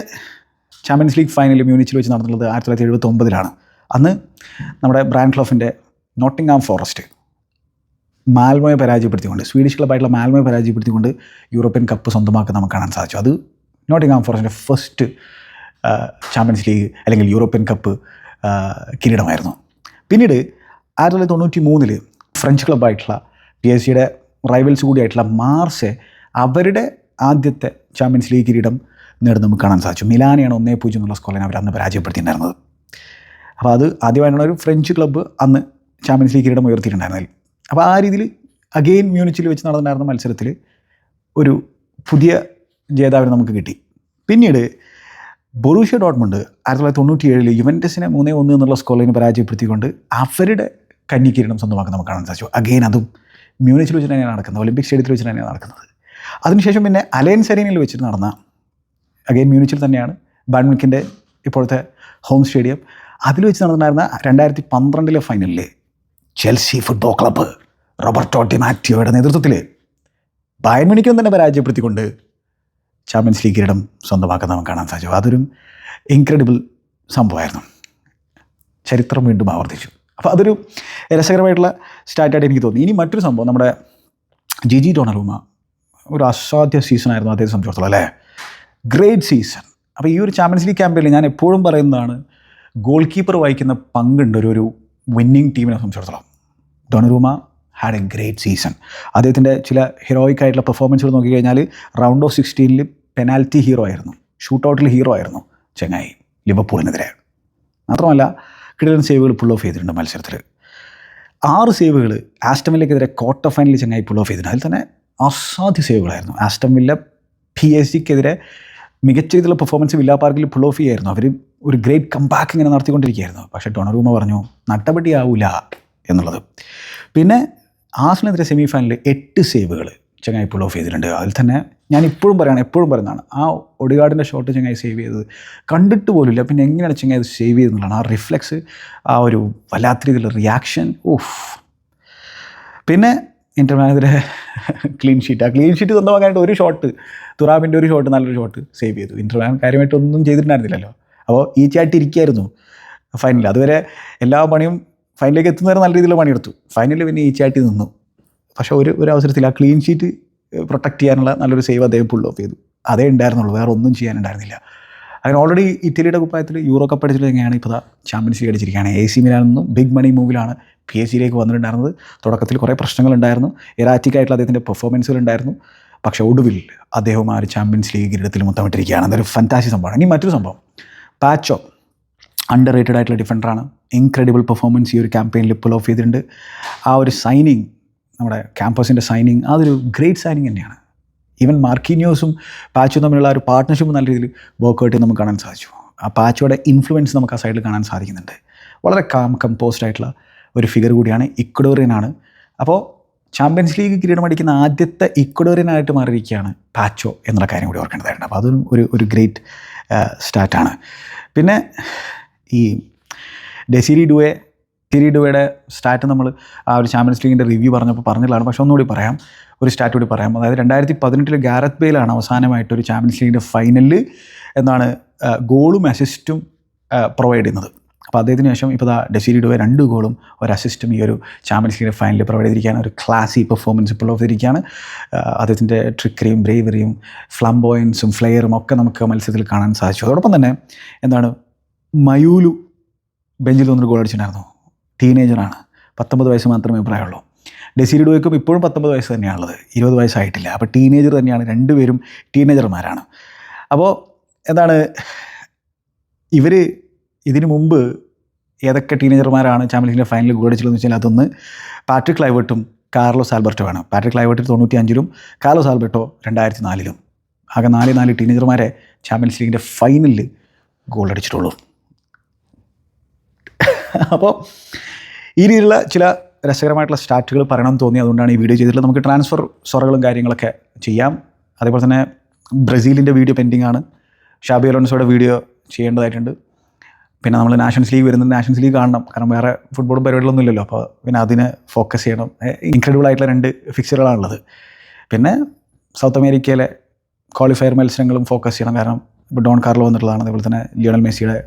Speaker 1: ചാമ്പ്യൻസ് ലീഗ് ഫൈനൽ മ്യൂണിച്ചിൽ വെച്ച് നടന്നുള്ളത് ആയിരത്തി തൊള്ളായിരത്തി എഴുപത്തി ഒമ്പതിലാണ് അന്ന് നമ്മുടെ ബ്രാൻഡ് ക്ലോഫിന്റെ നോട്ടിംഗാം ഫോറസ്റ്റ് മാൽമോയെ പരാജയപ്പെടുത്തിക്കൊണ്ട് സ്വീഡിഷ് ക്ലബ്ബായിട്ടുള്ള മാൽമോയെ പരാജയപ്പെടുത്തിക്കൊണ്ട് യൂറോപ്യൻ കപ്പ് സ്വന്തമാക്കാൻ നമുക്ക് കാണാൻ സാധിച്ചു. അത് നോട്ടിംഗാം ഫോറസ്റ്റിന്റെ ഫസ്റ്റ് ചാമ്പ്യൻസ് ലീഗ് അല്ലെങ്കിൽ യൂറോപ്യൻ കപ്പ് കിരീടമായിരുന്നു. പിന്നീട് ആയിരത്തി തൊള്ളായിരത്തി തൊണ്ണൂറ്റി മൂന്നിൽ ഫ്രഞ്ച് ക്ലബ്ബായിട്ടുള്ള പി എസ് സിയുടെ റൈവൽസ് കൂടിയായിട്ടുള്ള മാർസ് അവരുടെ ആദ്യത്തെ ചാമ്പ്യൻസ് ലീഗ് കിരീടം നേടുന്ന നമുക്ക് കാണാൻ സാധിച്ചു. മിലാനെയാണ് ഒന്നേ പൂജ്യം എന്നുള്ള സ്കോറിനെ അവർ അന്ന് പരാജയപ്പെടുത്തിയിട്ടുണ്ടായിരുന്നത്. അപ്പോൾ അത് ആദ്യമായിട്ടുള്ള ഒരു ഫ്രഞ്ച് ക്ലബ്ബ് അന്ന് ചാമ്പ്യൻസ് ലീഗ് കിരീടം ഉയർത്തിയിട്ടുണ്ടായിരുന്നതിൽ അപ്പോൾ ആ രീതിയിൽ അഗെയിൻ മ്യൂണിച്ചിൽ വെച്ച് നടന്നിട്ടുണ്ടായിരുന്ന മത്സരത്തിൽ ഒരു പുതിയ ജേതാവിനെ നമുക്ക് കിട്ടി. പിന്നീട് ബൊറൂഷ്യ ഡോട്ട്മുണ്ട് ആയിരത്തി തൊള്ളായിരത്തി തൊണ്ണൂറ്റി ഏഴിൽ യുവന്റസിനെ മൂന്നേ ഒന്ന് എന്നുള്ള സ്കോറിനെ പരാജയപ്പെടുത്തിക്കൊണ്ട് അവരുടെ കന്നി കിരീടം സ്വന്തമാക്കാൻ നമുക്ക് കാണാൻ സാധിച്ചു. അഗെയിൻ അതും മ്യൂണിച്ചിൽ വെച്ച് തന്നെയാണ് നടക്കുന്നത്. ഒളിമ്പിക് സ്റ്റേഡിയത്തിൽ വെച്ച് തന്നെയാണ് നടക്കുന്നത്. അതിനുശേഷം പിന്നെ അലയൻ സെറീനിൽ വെച്ചിട്ട് നടന്ന അഗെയിൻ മ്യൂണിച്ചിൽ തന്നെയാണ് ബാഡ്മിന്റിന്റെ ഇപ്പോഴത്തെ ഹോം സ്റ്റേഡിയം അതിൽ വെച്ച് നടന്നിട്ടുണ്ടായിരുന്ന രണ്ടായിരത്തി പന്ത്രണ്ടിലെ ഫൈനലിൽ ചെൽസി ഫുട്ബോൾ ക്ലബ്ബ് റോബർട്ടോ ഡിമാറ്റിയോയുടെ നേതൃത്വത്തിൽ ബയൺമിണിക്കും തന്നെ പരാജയപ്പെടുത്തിക്കൊണ്ട് ചാമ്പ്യൻസ് ലീഗ് കിരീടം സ്വന്തമാക്കാൻ നമുക്ക് കാണാൻ സാധിച്ചു. അതൊരു ഇൻക്രെഡിബിൾ സംഭവമായിരുന്നു. ചരിത്രം വീണ്ടും ആവർത്തിച്ചു. അപ്പോൾ അതൊരു രസകരമായിട്ടുള്ള സ്റ്റാറ്റായിട്ട് എനിക്ക് തോന്നി. ഇനി മറ്റൊരു സംഭവം നമ്മുടെ ജിജി ഡോണറൂമ ഒരു അസാധ്യ സീസണായിരുന്നു അദ്ദേഹത്തെ സംബന്ധിച്ചിടത്തോളം അല്ലേ? ഗ്രേറ്റ് സീസൺ അപ്പോൾ ഈ ഒരു ചാമ്പ്യൻസ് ലീഗ് ക്യാമ്പയിനിൽ ഞാൻ എപ്പോഴും പറയുന്നതാണ് ഗോൾ കീപ്പർ വഹിക്കുന്ന പങ്കുണ്ട് ഒരു ഒരു വിന്നിങ് ടീമിനെ സംബന്ധിച്ചിടത്തോളം. Donnarumma had a great season അദ്ദേഹത്തിന്റെ ചില ഹീറോയിക് ആയിട്ടുള്ള പെർഫോമൻസുകൾ നോക്കിക്കഴിഞ്ഞാൽ റൗണ്ട് ഓഫ് സിക്സ്റ്റീനിൽ പെനാൽറ്റി ഹീറോ ആയിരുന്നു. ഷൂട്ട് ഔട്ടിൽ ഹീറോ ആയിരുന്നു ചെങ്ങായി ലിവർപൂളിനെതിരെ. മാത്രമല്ല കിടിലൻ സേവുകൾ പുൾ ഓഫ് ചെയ്തിട്ടുണ്ട് മത്സരത്തിൽ ആറ് സേവുകൾ ആസ്റ്റമിലേക്കെതിരെ ക്വാർട്ടർ ഫൈനലിൽ ചെങ്ങായി പുൾ ഓഫ് ചെയ്തിട്ടുണ്ട്. അതിൽ തന്നെ അസാധ്യ സേവുകളായിരുന്നു. ആസ്റ്റമില്ല പി എസ് സിക്കെതിരെ മികച്ച രീതിയിലുള്ള പെർഫോമൻസ് വില്ലാ പാർക്കിൽ പുൾ ഓഫ് ചെയ്യായിരുന്നു. അവർ ഒരു ഗ്രേറ്റ് കംബാക്ക് ഇങ്ങനെ നടത്തിക്കൊണ്ടിരിക്കുകയായിരുന്നു. പക്ഷേ ഡൊണറൂമ പറഞ്ഞു നട്ടപടിയാവില്ല എന്നുള്ളത്. പിന്നെ ആസ്റ്റിനെതിരെ സെമി ഫൈനലിൽ എട്ട് സേവുകൾ ചങ്ങായി പുൾ ഓഫ് ചെയ്തിട്ടുണ്ട്. അതിൽ തന്നെ ഞാൻ ഇപ്പോഴും പറയണം എപ്പോഴും പറയുന്നതാണ് ആ ഒടികാടിന്റെ ഷോട്ട് ചങ്ങായി സേവ് ചെയ്തത് കണ്ടിട്ട് പോലുമില്ല. പിന്നെ എങ്ങനെയാണ് ചങ്ങായി അത് സേവ് ചെയ്തെന്നുള്ളതാണ് ആ റിഫ്ലെക്സ് ആ ഒരു വല്ലാത്ത രീതിയിലുള്ള റിയാക്ഷൻ ഓഫ് പിന്നെ ഇന്റർമാനെതിരെ ക്ലീൻ ഷീറ്റ് ആ ക്ലീൻ ഷീറ്റ് സ്വന്തമാക്കാനായിട്ട് ഒരു ഷോട്ട് തുറാബിന്റെ ഒരു ഷോട്ട് നല്ലൊരു ഷോട്ട് സേവ് ചെയ്തു. ഇന്റർമാൻ കാര്യമായിട്ടൊന്നും ചെയ്തിട്ടുണ്ടായിരുന്നില്ലല്ലോ. അപ്പോൾ ഈ ചായിട്ട് ഇരിക്കുകയായിരുന്നു ഫൈനലിൽ അതുവരെ എല്ലാ പണിയും ഫൈനലിലേക്ക് എത്തുന്നവരെ നല്ല രീതിയിലുള്ള പണിയെടുത്തു. ഫൈനലിൽ പിന്നെ ഈ ചാട്ടി നിന്നു. പക്ഷേ ഒരു ഒരു അവസരത്തിൽ ആ ക്ലീൻ ഷീറ്റ് പ്രൊട്ടക്റ്റ് ചെയ്യാനുള്ള നല്ലൊരു സേവ് അദ്ദേഹം പുൾ ഓഫ് ചെയ്തു. അതേ ഉണ്ടായിരുന്നുള്ളൂ വേറെ ഒന്നും ചെയ്യാനുണ്ടായിരുന്നില്ല. അങ്ങനെ ഓൾറെഡി ഇറ്റലിയുടെ കുപ്പായത്തിൽ യൂറോ കപ്പ് അടിച്ചിട്ട് എങ്ങനെയാണ് ഇപ്പോൾ ചാമ്പ്യൻസ് ലീഗ് അടിച്ചിരിക്കുകയാണ്. എ സി മിലാനിൽ ബിഗ് മണി മൂവിലാണ് പി എസ് സിയിലേക്ക് വന്നിട്ടുണ്ടായിരുന്നത്. തുടക്കത്തിൽ കുറേ പ്രശ്നങ്ങളുണ്ടായിരുന്നു എറാറ്റിക് ആയിട്ടുള്ള അദ്ദേഹത്തിന്റെ പെർഫോമൻസുകൾ ഉണ്ടായിരുന്നു. പക്ഷേ ഒടുവിൽ അദ്ദേഹം ആ ഒരു ചാമ്പ്യൻസ് ലീഗ് കിരീടത്തിൽ മുത്തമിട്ടിരിക്കുകയാണ്. അതൊരു ഫന്താസി സംഭവമാണ്. ഇനി മറ്റൊരു സംഭവം. പാച്ചോ അണ്ടർ റേറ്റഡ് ആയിട്ടുള്ള ഡിഫൻഡറാണ് ഇൻക്രെഡിബിൾ പെർഫോമൻസ് ഈ ഒരു ക്യാമ്പയിനിൽ പുൾ ഓഫ് ചെയ്തിട്ടുണ്ട്. ആ ഒരു സൈനിങ് നമ്മുടെ ക്യാമ്പസിന്റെ സൈനിങ് അതൊരു ഗ്രേറ്റ് സൈനിങ് തന്നെയാണ്. ഈവൻ മാർക്കിന്യോസും പാച്ചും തമ്മിലുള്ള ഒരു പാർട്ട്ണർഷിപ്പ് നല്ല രീതിയിൽ വർക്കൗട്ട് നമുക്ക് കാണാൻ സാധിച്ചു. ആ പാച്ചോയുടെ ഇൻഫ്ലുവൻസ് നമുക്ക് ആ സൈഡിൽ കാണാൻ സാധിക്കുന്നുണ്ട്. വളരെ കാം കമ്പോസ്ഡ് ആയിട്ടുള്ള ഒരു ഫിഗർ കൂടിയാണ് ഇക്വഡോറിയനാണ് അപ്പോൾ ചാമ്പ്യൻസ് ലീഗ് കിരീടം അടിക്കുന്ന ആദ്യത്തെ ഇക്വഡോറിയനായിട്ട് മാറിയിരിക്കുകയാണ് പാച്ചോ എന്നുള്ള കാര്യം കൂടി ഓർക്കേണ്ടതായിട്ടുണ്ട്. അപ്പോൾ അതും ഒരു ഒരു ഗ്രേറ്റ് സ്റ്റാർട്ടാണ് പിന്നെ ഈ ഡെസിരി ഡുവെ ഡെസിരി ഡുവയുടെ സ്റ്റാറ്റ് നമ്മൾ ആ ഒരു ചാമ്പ്യൻസ് ലീഗിന്റെ റിവ്യൂ പറഞ്ഞപ്പോൾ പറഞ്ഞില്ലാണ് പക്ഷെ ഒന്നുകൂടി പറയാം. ഒരു സ്റ്റാറ്റ് കൂടി പറയാം. അതായത് രണ്ടായിരത്തി പതിനെട്ടിൽ ഗാരത്ത് ബെയിലാണ് അവസാനമായിട്ട് ഒരു ചാമ്പ്യൻസ് ലീഗിന്റെ ഫൈനലിൽ എന്നാണ് ആ, ഗോളും അസിസ്റ്റും പ്രൊവൈഡ് ചെയ്യുന്നത്. അപ്പോൾ അദ്ദേഹത്തിന് ശേഷം ഇപ്പോൾ ദാ ഡെസിരി രണ്ട് ഗോളും ഒരു അസിസ്റ്റും ഈ ഒരു ചാമ്പ്യൻസ് ലീഗിന്റെ ഫൈനലിൽ പ്രൊവൈഡ് ചെയ്തിരിക്കുകയാണ്. ഒരു ക്ലാസി പെർഫോമൻസ് ഇപ്പോൾ ഇരിക്കുകയാണ് അദ്ദേഹത്തിന്റെ ട്രിക്കറിയും ബ്രേവറിയും ഫ്ലംബോയൻസും ഫ്ലെയറും ഒക്കെ നമുക്ക് മത്സരത്തിൽ കാണാൻ സാധിച്ചു. അതോടൊപ്പം തന്നെ എന്താണ് മയൂലു ബെഞ്ചിൽ നിന്നൊരു ഗോൾ അടിച്ചിട്ടുണ്ടായിരുന്നു. ടീനേജറാണ്. പത്തൊമ്പത് വയസ്സ് മാത്രമേ പ്രായമുള്ളൂ. ഡെസിരി ഡുവയ്ക്കും ഇപ്പോഴും പത്തൊമ്പത് വയസ്സ് തന്നെയാണുള്ളത്. ഇരുപത് വയസ്സായിട്ടില്ല. അപ്പോൾ ടീനേജർ തന്നെയാണ്. രണ്ടുപേരും ടീനേജർമാരാണ്. അപ്പോൾ എന്താണ്? ഇവർ ഇതിനു മുമ്പ് ഏതൊക്കെ ടീനേജർമാരാണ് ചാമ്പ്യൻസ് ലീഗിന്റെ ഫൈനലിൽ ഗോൾ അടിച്ചതെന്ന് വെച്ചാൽ അതൊന്ന് പാട്രിക് ലൈവേർട്ടും കാർലോസ് ആൽബർട്ടോ ആണ് പാട്രിക് ലൈവേർട്ടിൽ തൊണ്ണൂറ്റി അഞ്ചിലും കാർലോസ് ആൽബർട്ടോ രണ്ടായിരത്തി നാലിലും ആകെ നാല് നാല് ടീനേജർമാരെ ചാമ്പ്യൻസ് ലീഗിന്റെ ഫൈനലിൽ ഗോൾ അടിച്ചിട്ടുള്ളൂ അപ്പോൾ ഈ രീതിയിലുള്ള ചില രസകരമായിട്ടുള്ള സ്റ്റാറ്റുകൾ പറയണം തോന്നി. അതുകൊണ്ടാണ് ഈ വീഡിയോ ചെയ്തിട്ടുള്ളത്. നമുക്ക് ട്രാൻസ്ഫർ സൊറകളും കാര്യങ്ങളൊക്കെ ചെയ്യാം. അതേപോലെ തന്നെ ബ്രസീലിന്റെ വീഡിയോ പെൻഡിങ് ആണ്. ഷാബി അലോൺസോയുടെ വീഡിയോ ചെയ്യേണ്ടതായിട്ടുണ്ട്. പിന്നെ നമ്മൾ നാഷൻസ് ലീഗ് വരുന്നത് നാഷൻസ് ലീഗ് കാണണം. കാരണം വേറെ ഫുട്ബോളും പരിപാടികളൊന്നും ഇല്ലല്ലോ. അപ്പോൾ പിന്നെ അതിനെ ഫോക്കസ് ചെയ്യണം. ഇൻക്രെഡിബിൾ ആയിട്ടുള്ള രണ്ട് ഫിക്സറുകളാണുള്ളത് പിന്നെ സൗത്ത് അമേരിക്കയിലെ ക്വാളിഫയർ മത്സരങ്ങളും ഫോക്കസ് ചെയ്യണം. കാരണം ഇപ്പോൾ ഡോൺ കാർലോ വന്നിട്ടുള്ളതാണ്. അതേപോലെ തന്നെ ലിയോണൽ മെസ്സിയുടെ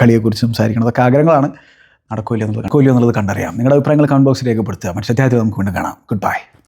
Speaker 1: കളിയെക്കുറിച്ച് സംസാരിക്കണം അതൊക്കെ ആഗ്രഹങ്ങളാണ്. നടക്കില്ല എന്നുള്ളത് നടക്കില്ല എന്നുള്ളത് കണ്ടറിയാം. നിങ്ങളുടെ അഭിപ്രായങ്ങൾ കമന്റ് ബോക്സിൽ രേഖപ്പെടുത്തുക. മറ്റു നമുക്ക് വീണ്ടും കാണാം. Good bye